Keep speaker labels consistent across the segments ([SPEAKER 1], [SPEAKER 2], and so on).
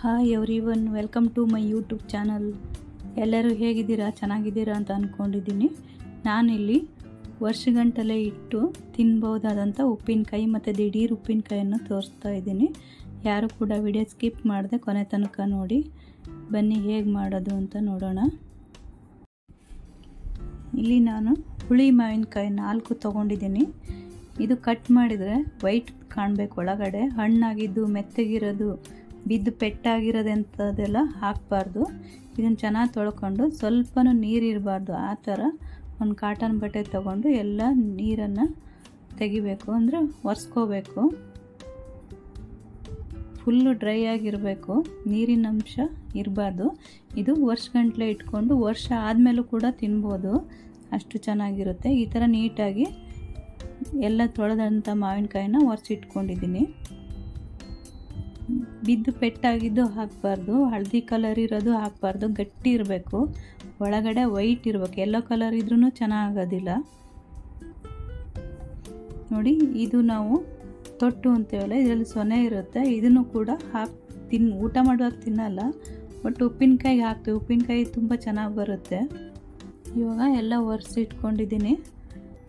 [SPEAKER 1] Hi everyone welcome to my YouTube channel ಎಲ್ಲರೂ ಹೇಗಿದ್ದೀರಾ? ಚೆನ್ನಾಗಿದ್ದೀರಾ ಅಂತ ಅಂದ್ಕೊಂಡಿದ್ದೀನಿ ನಾನಿಲ್ಲಿ ವರ್ಷಗಂಟಲೆ ಇಟ್ಟು ತಿನ್ಬೋದಾದಂಥ ಉಪ್ಪಿನಕಾಯಿ ಮತ್ತು ದಿಢೀರ್ ಉಪ್ಪಿನಕಾಯನ್ನು ತೋರಿಸ್ತಾ ಇದ್ದೀನಿ. ಯಾರು ಕೂಡ ವಿಡಿಯೋ ಸ್ಕಿಪ್ ಮಾಡಿದೆ ಕೊನೆ ತನಕ ನೋಡಿ. ಬನ್ನಿ ಹೇಗೆ ಮಾಡೋದು ಅಂತ ನೋಡೋಣ. ಇಲ್ಲಿ ನಾನು ಹುಳಿ ಮಾವಿನಕಾಯಿ ನಾಲ್ಕು ತೊಗೊಂಡಿದ್ದೀನಿ. ಇದು ಕಟ್ ಮಾಡಿದರೆ ವೈಟ್ ಕಾಣಬೇಕು ಒಳಗಡೆ. ಹಣ್ಣಾಗಿದ್ದು, ಮೆತ್ತಗಿರೋದು ಬಿದ್ದು ಪೆಟ್ಟಾಗಿರೋದಂಥದ್ದೆಲ್ಲ ಹಾಕಬಾರ್ದು. ಇದನ್ನು ಚೆನ್ನಾಗಿ ತೊಳ್ಕೊಂಡು ಸ್ವಲ್ಪನೂ ನೀರು ಇರಬಾರ್ದು. ಆ ಥರ ಒಂದು ಕಾಟನ್ ಬಟ್ಟೆ ತೊಗೊಂಡು ಎಲ್ಲ ನೀರನ್ನು ತೆಗಿಬೇಕು. ಅಂದರೆ ಒರೆಸ್ಕೋಬೇಕು. ಫುಲ್ಲು ಡ್ರೈ ಆಗಿರಬೇಕು. ನೀರಿನ ಅಂಶ ಇರಬಾರ್ದು. ಇದು ವರ್ಷಗಂಟ್ಲೆ ಇಟ್ಕೊಂಡು ವರ್ಷ ಆದಮೇಲೂ ಕೂಡ ತಿನ್ಬೋದು. ಅಷ್ಟು ಚೆನ್ನಾಗಿರುತ್ತೆ. ಈ ಥರ ನೀಟಾಗಿ ಎಲ್ಲ ತೊಳೆದಂಥ ಮಾವಿನಕಾಯಿನ ಒರೆಸಿಟ್ಕೊಂಡಿದ್ದೀನಿ. ಬಿದ್ದು ಪೆಟ್ಟಾಗಿದ್ದು ಹಾಕಬಾರ್ದು, ಹಳದಿ ಕಲರ್ ಇರೋದು ಹಾಕಬಾರ್ದು, ಗಟ್ಟಿ ಇರಬೇಕು. ಒಳಗಡೆ ವೈಟ್ ಇರಬೇಕು. ಎಲ್ಲೋ ಕಲರ್ ಇದ್ರೂ ಚೆನ್ನಾಗೋದಿಲ್ಲ ನೋಡಿ, ಇದು ನಾವು ತೊಟ್ಟು ಅಂತೇವಲ್ಲ, ಇದರಲ್ಲಿ ಸೊನೆ ಇರುತ್ತೆ. ಇದನ್ನು ಕೂಡ ಹಾಕಿ, ತಿನ್, ಊಟ ಮಾಡುವಾಗ ತಿನ್ನಲ್ಲ ಬಟ್ ಉಪ್ಪಿನಕಾಯಿಗೆ ಹಾಕ್ತೀವಿ. ಉಪ್ಪಿನಕಾಯಿ ತುಂಬ ಚೆನ್ನಾಗಿ ಬರುತ್ತೆ. ಇವಾಗ ಎಲ್ಲ ಒರೆಸಿಟ್ಕೊಂಡಿದ್ದೀನಿ.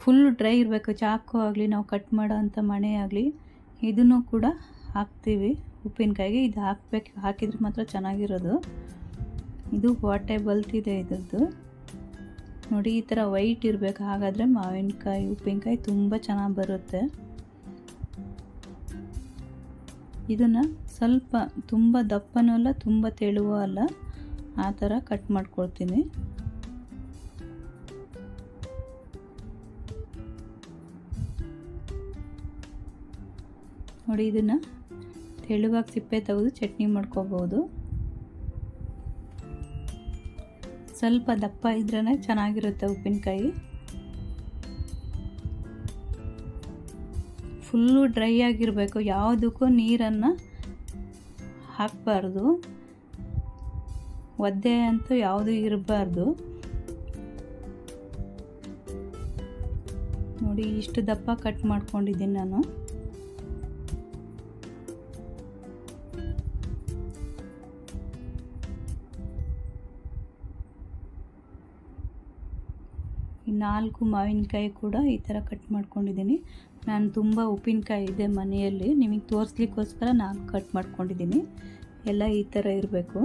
[SPEAKER 1] ಫುಲ್ ಡ್ರೈ ಇರಬೇಕು. ಚಾಕು ಆಗಲಿ, ನಾವು ಕಟ್ ಮಾಡೋ ಅಂಥ ಮಣೆ ಆಗಲಿ, ಇದನ್ನು ಕೂಡ ಹಾಕ್ತೀವಿ. ಉಪ್ಪಿನಕಾಯಿಗೆ ಇದು ಹಾಕ್ಬೇಕು, ಹಾಕಿದ್ರೆ ಮಾತ್ರ ಚೆನ್ನಾಗಿರೋದು. ಇದು ವಾಟೆ ಬಲ್ತಿದೆ ಇದ್ರದ್ದು. ನೋಡಿ, ಈ ಥರ ವೈಟ್ ಇರಬೇಕು, ಹಾಗಾದರೆ ಮಾವಿನಕಾಯಿ, ಉಪ್ಪಿನಕಾಯಿ ತುಂಬ ಚೆನ್ನಾಗಿ ಬರುತ್ತೆ. ಇದನ್ನು ಸ್ವಲ್ಪ ತುಂಬ ದಪ್ಪನೂ ಅಲ್ಲ, ತುಂಬ ತೆಳುವೂ ಅಲ್ಲ, ಆ ಥರ ಕಟ್ ಮಾಡ್ಕೊಳ್ತೀನಿ. ನೋಡಿ, ಇದನ್ನು ತೆಳುವಾಗಿ ಸಿಪ್ಪೆ ತೆಗೆದು ಚಟ್ನಿ ಮಾಡ್ಕೋಬೋದು. ಸ್ವಲ್ಪ ದಪ್ಪ ಇದ್ರೇ ಚೆನ್ನಾಗಿರುತ್ತೆ ಉಪ್ಪಿನಕಾಯಿ. ಫುಲ್ಲು ಡ್ರೈ ಆಗಿರಬೇಕು, ಯಾವುದಕ್ಕೂ ನೀರನ್ನು ಹಾಕಬಾರ್ದು. ಒದ್ದೆ ಅಂತೂ ಯಾವುದೂ ಇರಬಾರ್ದು. ನೋಡಿ, ಇಷ್ಟು ದಪ್ಪ ಕಟ್ ಮಾಡ್ಕೊಂಡಿದ್ದೀನಿ ನಾನು. ನಾಲ್ಕು ಮಾವಿನಕಾಯಿ ಕೂಡ ಈ ಥರ ಕಟ್ ಮಾಡ್ಕೊಂಡಿದ್ದೀನಿ. ನಾನು ತುಂಬ ಉಪ್ಪಿನಕಾಯಿ ಇದೆ ಮನೆಯಲ್ಲಿ, ನಿಮಗೆ ತೋರಿಸ್ಲಿಕ್ಕೋಸ್ಕರ ನಾನು ಕಟ್ ಮಾಡ್ಕೊಂಡಿದ್ದೀನಿ. ಎಲ್ಲ ಈ ಥರ ಇರಬೇಕು.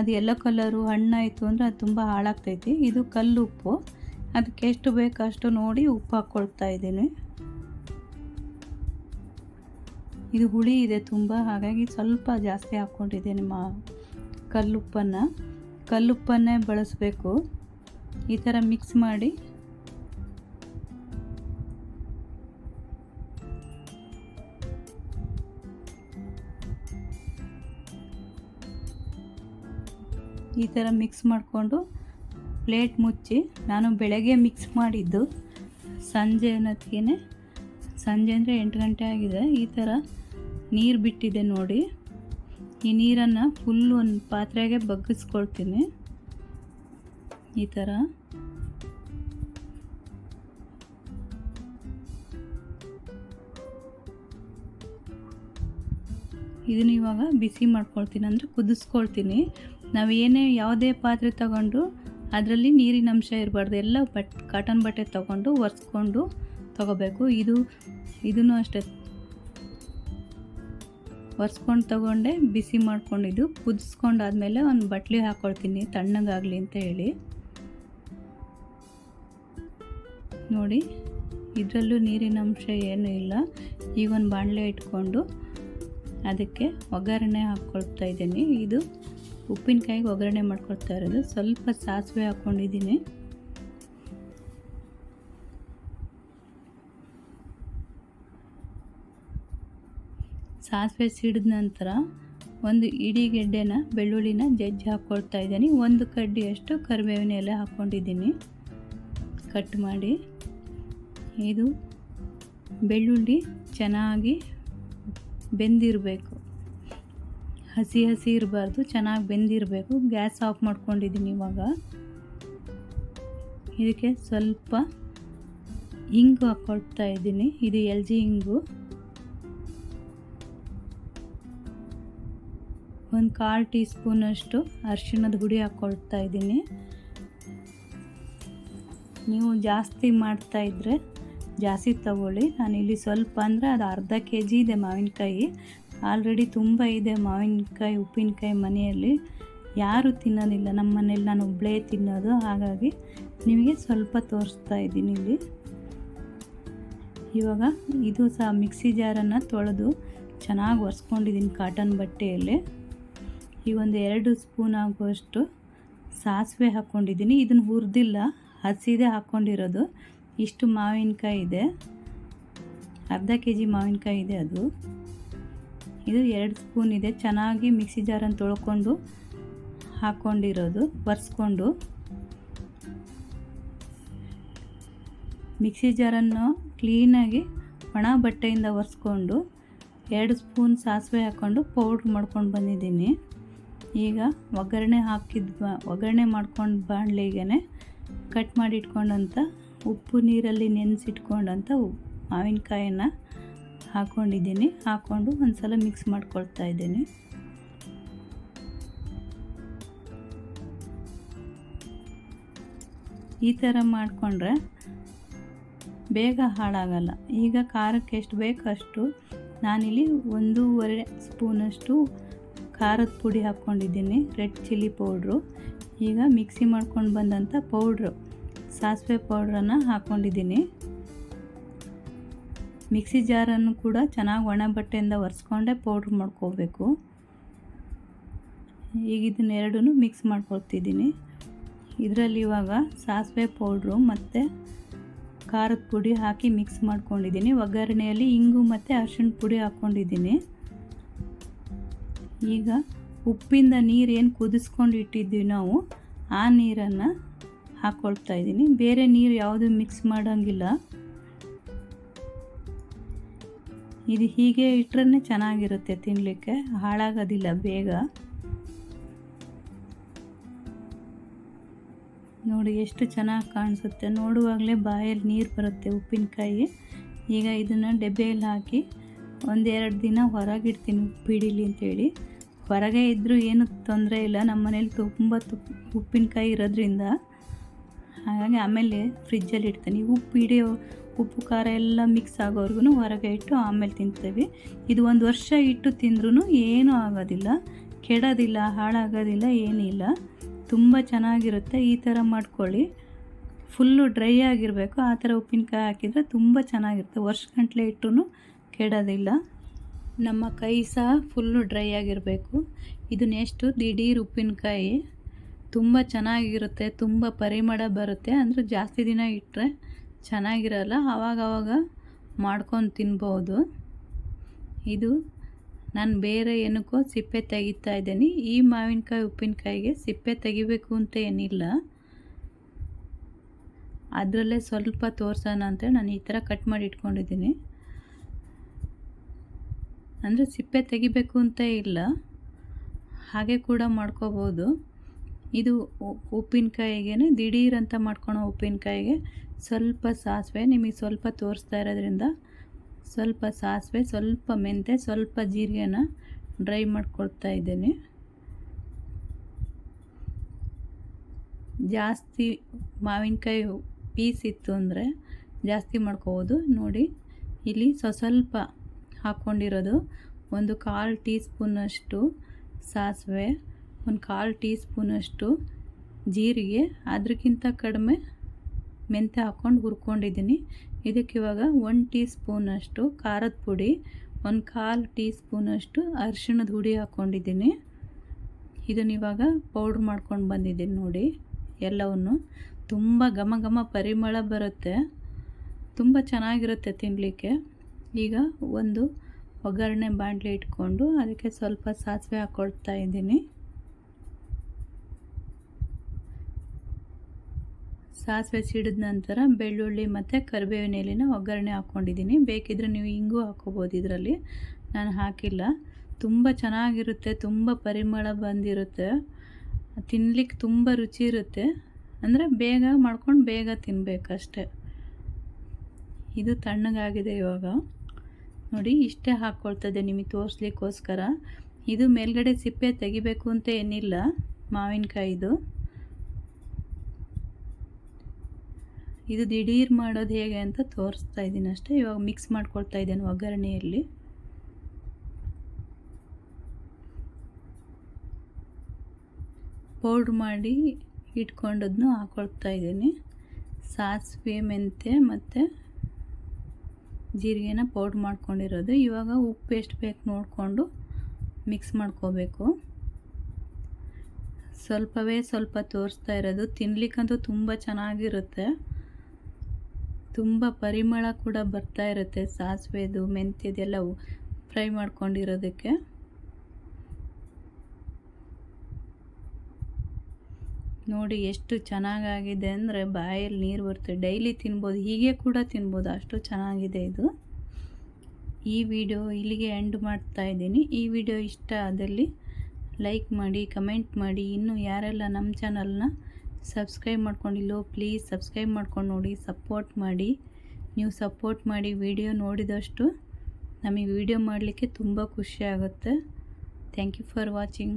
[SPEAKER 1] ಅದು ಎಲ್ಲೋ ಕಲರು ಹಣ್ಣಾಯಿತು ಅಂದರೆ ಅದು ತುಂಬ ಹಾಳಾಗ್ತೈತಿ. ಇದು ಕಲ್ಲು ಉಪ್ಪು. ಅದಕ್ಕೆ ಎಷ್ಟು ಬೇಕು ಅಷ್ಟು ನೋಡಿ ಉಪ್ಪು ಹಾಕ್ಕೊಳ್ತಾ ಇದ್ದೀನಿ. ಇದು ಹುಳಿ ಇದೆ ತುಂಬ, ಹಾಗಾಗಿ ಸ್ವಲ್ಪ ಜಾಸ್ತಿ ಹಾಕ್ಕೊಂಡಿದ್ದೀನಿ ಮಾ ಕಲ್ಲುಪ್ಪನ್ನು. ಕಲ್ಲುಪ್ಪನ್ನೇ ಬಳಸಬೇಕು. ಈ ಥರ ಮಿಕ್ಸ್ ಮಾಡಿ ಈ ಥರ ಮಿಕ್ಸ್ ಮಾಡಿಕೊಂಡು ಪ್ಲೇಟ್ ಮುಚ್ಚಿ ನಾನು ಬೆಳಗ್ಗೆ ಮಿಕ್ಸ್ ಮಾಡಿದ್ದು ಸಂಜೆ ಅನ್ನೋದಕ್ಕೇ ಸಂಜೆ ಅಂದರೆ ಎಂಟು ಗಂಟೆ ಆಗಿದೆ. ಈ ಥರ ನೀರು ಬಿಟ್ಟಿದೆ ನೋಡಿ. ಈ ನೀರನ್ನು ಫುಲ್ ಒಂದು ಪಾತ್ರೆಗೆ ಬಗ್ಗಿಸ್ಕೊಳ್ತೀನಿ. ಈ ಥರ. ಇದನ್ನು ಇವಾಗ ಬಿಸಿ ಮಾಡ್ಕೊಳ್ತೀನಿ, ಅಂದರೆ ಕುದಿಸ್ಕೊಳ್ತೀನಿ. ನಾವು ಏನೇ ಯಾವುದೇ ಪಾತ್ರೆ ತಗೊಂಡು ಅದರಲ್ಲಿ ನೀರಿನ ಅಂಶ ಇರಬಾರ್ದು. ಎಲ್ಲ ಬಟ್ ಕಾಟನ್ ಬಟ್ಟೆ ತಗೊಂಡು ಒರೆಸ್ಕೊಂಡು ತಗೋಬೇಕು. ಇದು, ಇದನ್ನು ಅಷ್ಟೇ. ಒರೆಸ್ಕೊಂಡು ತಗೊಂಡೆ, ಬಿಸಿ ಮಾಡ್ಕೊಂಡಿದ್ದು. ಕುದಿಸ್ಕೊಂಡಾದ್ಮೇಲೆ ಒಂದು ಬಟ್ಲಿ ಹಾಕ್ಕೊಳ್ತೀನಿ ತಣ್ಣಗಾಗಲಿ ಅಂತ ಹೇಳಿ. ನೋಡಿ, ಇದರಲ್ಲೂ ನೀರಿನ ಅಂಶ ಏನೂ ಇಲ್ಲ. ಈಗ ಒಂದು ಬಾಣಲೆ ಇಟ್ಕೊಂಡು ಅದಕ್ಕೆ ಒಗ್ಗರಣೆ ಹಾಕ್ಕೊಳ್ತಾ ಇದ್ದೀನಿ. ಇದು ಉಪ್ಪಿನಕಾಯಿಗೆ ಒಗ್ಗರಣೆ ಮಾಡ್ಕೊಳ್ತಾ ಇರೋದು. ಸ್ವಲ್ಪ ಸಾಸಿವೆ ಹಾಕ್ಕೊಂಡಿದ್ದೀನಿ. ಸಾಸಿವೆ ಸಿಡಿದ ನಂತರ ಒಂದು ಇಡೀ ಗೆಡ್ಡೆನ, ಬೆಳ್ಳುಳ್ಳಿನ ಜಜ್ಜಿ ಹಾಕ್ಕೊಳ್ತಾ ಇದ್ದೀನಿ. ಒಂದು ಕಡ್ಡಿಯಷ್ಟು ಕರಿಬೇವಿನ ಎಲೆ ಹಾಕ್ಕೊಂಡಿದ್ದೀನಿ. ಕಟ್ ಮಾಡಿ. ಇದು ಬೆಳ್ಳುಳ್ಳಿ ಚೆನ್ನಾಗಿ ಬೆಂದಿರಬೇಕು. ಹಸಿ ಹಸಿ ಇರಬಾರ್ದು, ಚೆನ್ನಾಗಿ ಬೆಂದಿರಬೇಕು. ಗ್ಯಾಸ್ ಆಫ್ ಮಾಡ್ಕೊಂಡಿದ್ದೀನಿ ಇವಾಗ. ಇದಕ್ಕೆ ಸ್ವಲ್ಪ ಇಂಗು ಹಾಕ್ಕೊಳ್ತಾ ಇದ್ದೀನಿ. ಇದು ಎಲ್ ಜಿ ಇಂಗು ಒಂದು ಕಾಲು ಟೀ ಸ್ಪೂನಷ್ಟು ಅರಿಶಿಣದ ಹುಡಿ ಹಾಕ್ಕೊಳ್ತಾ ಇದ್ದೀನಿ. ನೀವು ಜಾಸ್ತಿ ಮಾಡ್ತಾ ಇದ್ದರೆ ಜಾಸ್ತಿ ತಗೊಳ್ಳಿ. ನಾನಿಲ್ಲಿ ಸ್ವಲ್ಪ ಅಂದರೆ ಅದು ಅರ್ಧ ಕೆ ಜಿ ಇದೆ ಮಾವಿನಕಾಯಿ. ಆಲ್ರೆಡಿ ತುಂಬ ಇದೆ ಮಾವಿನಕಾಯಿ, ಉಪ್ಪಿನಕಾಯಿ ಮನೆಯಲ್ಲಿ. ಯಾರು ತಿನ್ನೋದಿಲ್ಲ. ನಮ್ಮ ಮನೇಲಿ ನಾನು ಒಬ್ಬಳೇ ತಿನ್ನೋದು. ಹಾಗಾಗಿ ನಿಮಗೆ ಸ್ವಲ್ಪ ತೋರಿಸ್ತಾ ಇದ್ದೀನಿ ಇಲ್ಲಿ. ಇವಾಗ ಇದು ಸಹ ಮಿಕ್ಸಿ ಜಾರನ್ನು ತೊಳೆದು ಚೆನ್ನಾಗಿ ಒರೆಸ್ಕೊಂಡಿದ್ದೀನಿ ಕಾಟನ್ ಬಟ್ಟೆಯಲ್ಲಿ. ಈ ಒಂದು ಎರಡು ಸ್ಪೂನ್ ಆಗುವಷ್ಟು ಸಾಸಿವೆ ಹಾಕ್ಕೊಂಡಿದ್ದೀನಿ ಇದನ್ನು ಹುರಿದಿಲ್ಲ, ಹಸಿದೇ ಹಾಕ್ಕೊಂಡಿರೋದು ಇಷ್ಟು ಮಾವಿನಕಾಯಿ ಇದೆ. ಅರ್ಧ ಕೆ ಜಿ ಮಾವಿನಕಾಯಿ ಇದೆ ಅದು. ಇದು ಎರಡು ಸ್ಪೂನ್ ಇದೆ. ಚೆನ್ನಾಗಿ ಮಿಕ್ಸಿ ಜಾರನ್ನು ತೊಳ್ಕೊಂಡು ಹಾಕ್ಕೊಂಡಿರೋದು ಒರೆಸ್ಕೊಂಡು. ಮಿಕ್ಸಿ ಜಾರನ್ನು ಕ್ಲೀನಾಗಿ ಒಣ ಬಟ್ಟೆಯಿಂದ ಒರೆಸ್ಕೊಂಡು ಎರಡು ಸ್ಪೂನ್ ಸಾಸಿವೆ ಹಾಕ್ಕೊಂಡು ಪೌಡ್ರ್ ಮಾಡ್ಕೊಂಡು ಬಂದಿದ್ದೀನಿ. ಈಗ ಒಗ್ಗರಣೆ ಹಾಕಿದ ಒಗ್ಗರಣೆ ಮಾಡ್ಕೊಂಡು ಬಾಣಲಿಗೆ ಕಟ್ ಮಾಡಿ ಇಟ್ಕೊಂಡಂಥ ಉಪ್ಪು ನೀರಲ್ಲಿ ನೆನೆಸಿಟ್ಕೊಂಡಂಥ ಮಾವಿನಕಾಯನ್ನು ಹಾಕ್ಕೊಂಡಿದ್ದೀನಿ ಹಾಕ್ಕೊಂಡು ಒಂದು ಸಲ ಮಿಕ್ಸ್ ಮಾಡ್ಕೊಳ್ತಾ ಇದ್ದೀನಿ. ಈ ಥರ ಮಾಡಿಕೊಂಡ್ರೆ ಬೇಗ ಹಾಳಾಗಲ್ಲ. ಈಗ ಖಾರಕ್ಕೆ ಎಷ್ಟು ಬೇಕೋ ಅಷ್ಟು ನಾನಿಲ್ಲಿ ಒಂದೂವರೆ ಸ್ಪೂನಷ್ಟು ಖಾರದ ಪುಡಿ ಹಾಕ್ಕೊಂಡಿದ್ದೀನಿ ರೆಡ್ ಚಿಲ್ಲಿ ಪೌಡ್ರು. ಈಗ ಮಿಕ್ಸಿ ಮಾಡ್ಕೊಂಡು ಬಂದಂಥ ಪೌಡ್ರು. ಸಾಸಿವೆ ಪೌಡ್ರನ್ನು ಹಾಕ್ಕೊಂಡಿದ್ದೀನಿ ಮಿಕ್ಸಿ ಜಾರನ್ನು ಕೂಡ ಚೆನ್ನಾಗಿ ಒಣ ಬಟ್ಟೆಯಿಂದ ಒರೆಸ್ಕೊಂಡೆ ಪೌಡ್ರ್ ಮಾಡ್ಕೋಬೇಕು. ಈಗ ಇದನ್ನೆರಡೂ ಮಿಕ್ಸ್ ಮಾಡ್ಕೊಳ್ತಿದ್ದೀನಿ. ಇದರಲ್ಲಿ ಇವಾಗ ಸಾಸಿವೆ ಪೌಡ್ರು ಮತ್ತು ಖಾರದ ಪುಡಿ ಹಾಕಿ ಮಿಕ್ಸ್ ಮಾಡ್ಕೊಂಡಿದ್ದೀನಿ. ಒಗ್ಗರಣೆಯಲ್ಲಿ ಇಂಗು ಮತ್ತು ಅರಿಶಿಣ ಪುಡಿ ಹಾಕ್ಕೊಂಡಿದ್ದೀನಿ ಈಗ ಉಪ್ಪಿಂದ ನೀರು ಏನು ಕುದಿಸ್ಕೊಂಡು ಇಟ್ಟಿದ್ದೀವಿ ನಾವು, ಆ ನೀರನ್ನು ಹಾಕ್ಕೊಳ್ತಾ ಇದ್ದೀನಿ. ಬೇರೆ ನೀರು ಯಾವುದು ಮಿಕ್ಸ್ ಮಾಡೋಂಗಿಲ್ಲ. ಇದು ಹೀಗೆ ಇಟ್ಟರೆ ಚೆನ್ನಾಗಿರುತ್ತೆ ತಿನ್ನಲಿಕ್ಕೆ ಹಾಳಾಗೋದಿಲ್ಲ ಬೇಗ. ನೋಡಿ ಎಷ್ಟು ಚೆನ್ನಾಗಿ ಕಾಣಿಸುತ್ತೆ. ನೋಡುವಾಗಲೇ ಬಾಯಲ್ಲಿ ನೀರು ಬರುತ್ತೆ ಉಪ್ಪಿನಕಾಯಿ. ಈಗ ಇದನ್ನು ಡಬ್ಬೆಯಲ್ಲಿ ಹಾಕಿ ಒಂದೆರಡು ದಿನ ಹೊರಗಿಡ್ತೀನಿ ಉಪ್ಪು ಹಿಡೀಲಿ ಅಂತೇಳಿ. ಹೊರಗೆ ಇದ್ದರೂ ಏನು ತೊಂದರೆ ಇಲ್ಲ. ನಮ್ಮ ಮನೇಲಿ ತುಂಬ ತುಪ್ಪ ಉಪ್ಪಿನಕಾಯಿ ಇರೋದ್ರಿಂದ ಹಾಗಾಗಿ ಆಮೇಲೆ ಫ್ರಿಜ್ಜಲ್ಲಿ ಇಡ್ತೀನಿ. ಉಪ್ಪು ಹಿಡಿಯೋ ಉಪ್ಪು, ಖಾರ ಎಲ್ಲ ಮಿಕ್ಸ್ ಆಗೋವರೆಗೂ ಹೊರಗೆ ಇಟ್ಟು ಆಮೇಲೆ ತಿಂತೀವಿ. ಇದು ಒಂದು ವರ್ಷ ಇಟ್ಟು ತಿಂದ್ರೂ ಏನೂ ಆಗೋದಿಲ್ಲ. ಕೆಡೋದಿಲ್ಲ, ಹಾಳಾಗೋದಿಲ್ಲ ಏನಿಲ್ಲ ತುಂಬ ಚೆನ್ನಾಗಿರುತ್ತೆ. ಈ ಥರ ಮಾಡ್ಕೊಳ್ಳಿ. ಫುಲ್ಲು ಡ್ರೈ ಆಗಿರಬೇಕು. ಆ ಥರ ಉಪ್ಪಿನಕಾಯಿ ಹಾಕಿದರೆ ತುಂಬ ಚೆನ್ನಾಗಿರುತ್ತೆ. ವರ್ಷಗಂಟ್ಲೆ ಇಟ್ಟರು ಕೆಡೋದಿಲ್ಲ. ನಮ್ಮ ಕೈ ಸಹ ಫುಲ್ಲು ಡ್ರೈ ಆಗಿರಬೇಕು. ಇದು ನೆಕ್ಸ್ಟು ದಿಢೀರ್ ಉಪ್ಪಿನಕಾಯಿ. ತುಂಬ ಚೆನ್ನಾಗಿರುತ್ತೆ, ತುಂಬ ಪರಿಮಳ ಬರುತ್ತೆ. ಅಂದರೆ ಜಾಸ್ತಿ ದಿನ ಇಟ್ಟರೆ ಚೆನ್ನಾಗಿರಲ್ಲ ಆವಾಗವಾಗ ಮಾಡ್ಕೊಂಡು ತಿನ್ಬೋದು. ಇದು ನಾನು ಬೇರೆ ಏನಕ್ಕೋ ಸಿಪ್ಪೆ ತೆಗಿತಾ ಇದ್ದೀನಿ. ಈ ಮಾವಿನಕಾಯಿ, ಉಪ್ಪಿನಕಾಯಿಗೆ ಸಿಪ್ಪೆ ತೆಗಿಬೇಕು ಅಂತ ಏನಿಲ್ಲ. ಅದರಲ್ಲೇ ಸ್ವಲ್ಪ ತೋರ್ಸೋಣ ಅಂತ ನಾನು ಈ ಥರ ಕಟ್ ಮಾಡಿ ಇಟ್ಕೊಂಡಿದ್ದೀನಿ. ಅಂದರೆ ಸಿಪ್ಪೆ ತೆಗಿಬೇಕು ಅಂತ ಇಲ್ಲ, ಹಾಗೆ ಕೂಡ ಮಾಡ್ಕೋಬೋದು. ಇದು ಉಪ್ಪಿನಕಾಯಿಗೆ ದಿಢೀರಂತ ಅಂತ ಮಾಡ್ಕೊಳೋ ಉಪ್ಪಿನಕಾಯಿಗೆ ಸ್ವಲ್ಪ ಸಾಸಿವೆ, ನಿಮಗೆ ಸ್ವಲ್ಪ ತೋರಿಸ್ತಾ ಇರೋದ್ರಿಂದ ಸ್ವಲ್ಪ ಸಾಸಿವೆ, ಸ್ವಲ್ಪ ಮೆಂತೆ ಸ್ವಲ್ಪ ಜೀರಿಗೆನ ಡ್ರೈ ಮಾಡಿಕೊಳ್ತಾ ಇದ್ದೀನಿ. ಜಾಸ್ತಿ ಮಾವಿನಕಾಯಿ ಪೀಸ್ ಇತ್ತು ಅಂದರೆ ಜಾಸ್ತಿ ಮಾಡ್ಕೋಬೋದು. ನೋಡಿ, ಇಲ್ಲಿ ಸ್ವಲ್ಪ ಹಾಕ್ಕೊಂಡಿರೋದು ಒಂದು ಕಾಲು ಟೀ ಸ್ಪೂನಷ್ಟು ಸಾಸಿವೆ ಒಂದು ಕಾಲು ಟೀ ಸ್ಪೂನಷ್ಟು ಜೀರಿಗೆ ಅದಕ್ಕಿಂತ ಕಡಿಮೆ ಮೆಂತ್ಯ ಹಾಕ್ಕೊಂಡು ಹುರ್ಕೊಂಡಿದ್ದೀನಿ. ಇದಕ್ಕೆ ಇವಾಗ ಒನ್ ಟೀ ಸ್ಪೂನಷ್ಟು ಖಾರದ ಪುಡಿ, ಒಂದು ಕಾಲು ಟೀ ಸ್ಪೂನಷ್ಟು ಅರಿಶಿಣದ ಹುಡಿ ಹಾಕ್ಕೊಂಡಿದ್ದೀನಿ. ಇದನ್ನು ಇವಾಗ ಪೌಡ್ರ್ ಮಾಡ್ಕೊಂಡು ಬಂದಿದ್ದೀನಿ ನೋಡಿ, ಎಲ್ಲವನ್ನು. ತುಂಬ ಘಮ ಘಮ ಪರಿಮಳ ಬರುತ್ತೆ. ತುಂಬ ಚೆನ್ನಾಗಿರುತ್ತೆ ತಿನ್ನಲಿಕ್ಕೆ ಈಗ ಒಂದು ಒಗ್ಗರಣೆ ಬಾಂಡ್ಲಿ ಇಟ್ಕೊಂಡು ಅದಕ್ಕೆ ಸ್ವಲ್ಪ ಸಾಸಿವೆ ಹಾಕ್ಕೊಳ್ತಾ ಇದ್ದೀನಿ. ಸಾಸಿವೆ ಸಿಡಿದ ನಂತರ ಬೆಳ್ಳುಳ್ಳಿ ಮತ್ತು ಕರಿಬೇವಿನ ಎಲೆನ ಒಗ್ಗರಣೆ ಹಾಕ್ಕೊಂಡಿದ್ದೀನಿ. ಬೇಕಿದ್ರೆ ನೀವು ಹಿಂಗೂ ಹಾಕ್ಕೋಬೋದು ಇದರಲ್ಲಿ. ನಾನು ಹಾಕಿಲ್ಲ. ತುಂಬ ಚೆನ್ನಾಗಿರುತ್ತೆ, ತುಂಬ ಪರಿಮಳ ಬಂದಿರುತ್ತೆ. ತಿನ್ನಲಿಕ್ಕೆ ತುಂಬ ರುಚಿ ಇರುತ್ತೆ. ಅಂದರೆ ಬೇಗ ಮಾಡ್ಕೊಂಡು ಬೇಗ ತಿನ್ನಬೇಕಷ್ಟೆ ಇದು ತಣ್ಣಗಾಗಿದೆ ಇವಾಗ. ನೋಡಿ, ಇಷ್ಟೇ ಹಾಕ್ಕೊಳ್ತದೆ ನಿಮಗೆ ತೋರಿಸ್ಲಿಕ್ಕೋಸ್ಕರ. ಇದು ಮೇಲ್ಗಡೆ ಸಿಪ್ಪೆ ತೆಗಿಬೇಕು ಅಂತ ಏನಿಲ್ಲ. ಮಾವಿನಕಾಯಿದು. ಇದು ದಿಢೀರ್ ಮಾಡೋದು ಹೇಗೆ ಅಂತ ತೋರಿಸ್ತಾ ಇದ್ದೀನಿ ಅಷ್ಟೇ. ಇವಾಗ ಮಿಕ್ಸ್ ಮಾಡ್ಕೊಳ್ತಾ ಇದ್ದೇನೆ ಒಗ್ಗರಣೆಯಲ್ಲಿ. ಪೌಡ್ರ್ ಮಾಡಿ ಇಟ್ಕೊಂಡದನ್ನು ಹಾಕೊಳ್ತಾ ಇದ್ದೀನಿ. ಸಾಸಿವೆ ಮೆಂತೆ ಮತ್ತು ಜೀರಿಗೆನ ಪೌಡ್ರ್ ಮಾಡ್ಕೊಂಡಿರೋದು. ಇವಾಗ ಉಪ್ಪು ಎಷ್ಟು ಬೇಕು ನೋಡಿಕೊಂಡು ಮಿಕ್ಸ್ ಮಾಡ್ಕೋಬೇಕು. ಸ್ವಲ್ಪವೇ ಸ್ವಲ್ಪ ತೋರಿಸ್ತಾ ಇರೋದು. ತಿನ್ಲಿಕ್ಕಂತೂ ತುಂಬ ಚೆನ್ನಾಗಿರುತ್ತೆ. ತುಂಬ ಪರಿಮಳ ಕೂಡ ಬರ್ತಾ ಇರುತ್ತೆ, ಸಾಸಿವೆದು ಮೆಂತ್ಯದೆಲ್ಲ ಫ್ರೈ ಮಾಡ್ಕೊಂಡಿರೋದಕ್ಕೆ. ನೋಡಿ ಎಷ್ಟು ಚೆನ್ನಾಗಾಗಿದೆ ಅಂದರೆ ಬಾಯಲ್ಲಿ ನೀರು ಬರುತ್ತೆ. ಡೈಲಿ ತಿನ್ಬೋದು, ಹೀಗೆ ಕೂಡ ತಿನ್ಬೋದು, ಅಷ್ಟು ಚೆನ್ನಾಗಿದೆ ಇದು. ಈ ವಿಡಿಯೋ ಇಲ್ಲಿಗೆ ಎಂಡ್ ಮಾಡ್ತಾ ಇದ್ದೀನಿ. ಈ ವಿಡಿಯೋ ಇಷ್ಟ ಆದಲ್ಲಿ ಲೈಕ್ ಮಾಡಿ, ಕಮೆಂಟ್ ಮಾಡಿ. ಇನ್ನೂ ಯಾರೆಲ್ಲ ನಮ್ಮ ಚಾನಲ್ನ ಸಬ್ಸ್ಕ್ರೈಬ್ ಮಾಡ್ಕೊಂಡಿಲ್ಲೋ ಪ್ಲೀಸ್ ಸಬ್ಸ್ಕ್ರೈಬ್ ಮಾಡ್ಕೊಂಡು ನೋಡಿ ಸಪೋರ್ಟ್ ಮಾಡಿ. ನೀವು ಸಪೋರ್ಟ್ ಮಾಡಿ ವಿಡಿಯೋ ನೋಡಿದಷ್ಟು ನಮಗೆ ವಿಡಿಯೋ ಮಾಡಲಿಕ್ಕೆ ತುಂಬ ಖುಷಿ ಆಗುತ್ತೆ. Thank you for watching